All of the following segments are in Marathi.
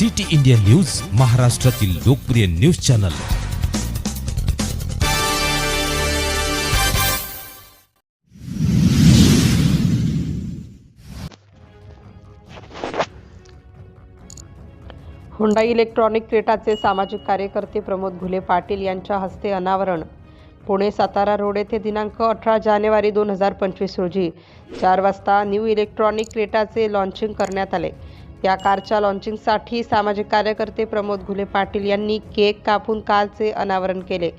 सिटी इंडिया न्यूज महाराष्ट्रातील लोकप्रिय न्यूज चॅनल. हुंडा इलेक्ट्रॉनिक क्रेटाचे सामाजिक कार्यकर्ते प्रमोद घुले पाटील यांच्या हस्ते अनावरण. पुणे सातारा रोड येथे दिनांक अठरा जानेवारी दोन हजार पंचवीस रोजी चार वाजता न्यू इलेक्ट्रॉनिक क्रेटाचे लॉन्चिंग करण्यात आले. या कारच्या लॉन्चिंगसाठी सामाजिक कार्यकर्ते प्रमोद घुले पाटील यांनी केक कापून कारचे अनावरण केले.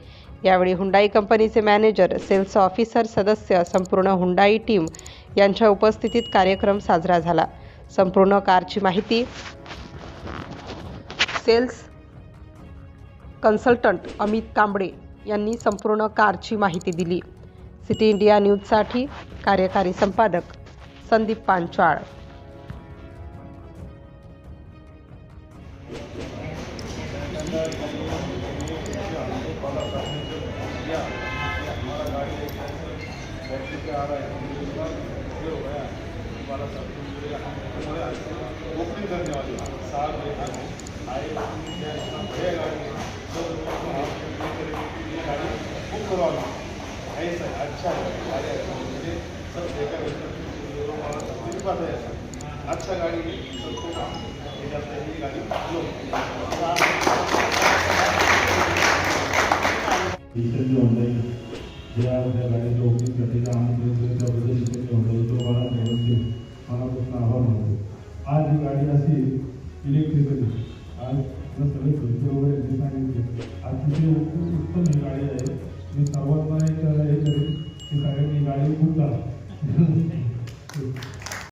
यावेळी हुंडाई कंपनीचे मॅनेजर सेल्स ऑफिसर सदस्य संपूर्ण हुंडाई टीम यांच्या उपस्थितीत कार्यक्रम साजरा झाला. संपूर्ण कारची माहिती सेल्स कन्सल्टंट अमित कांबळे यांनी संपूर्ण कारची माहिती दिली. सिटी इंडिया न्यूजसाठी कार्यकारी संपादक संदीप पांचाळ. अच्छा गाड़ी सबको ये जाता है ये गाड़ी लो इतर जे ऑनलाईन ज्या केलं त्याबद्दल ऑनलाईन तो मला सर्वांचे मनापासून आभार मानतो आज ही गाडी अशी इलेक्ट्रिकली आज सगळे खर्च वगैरे जे सांगितले अतिशय उत्तम ही गाडी आहे मी सर्वांना एक हे करेन की सगळ्यांनी गाडी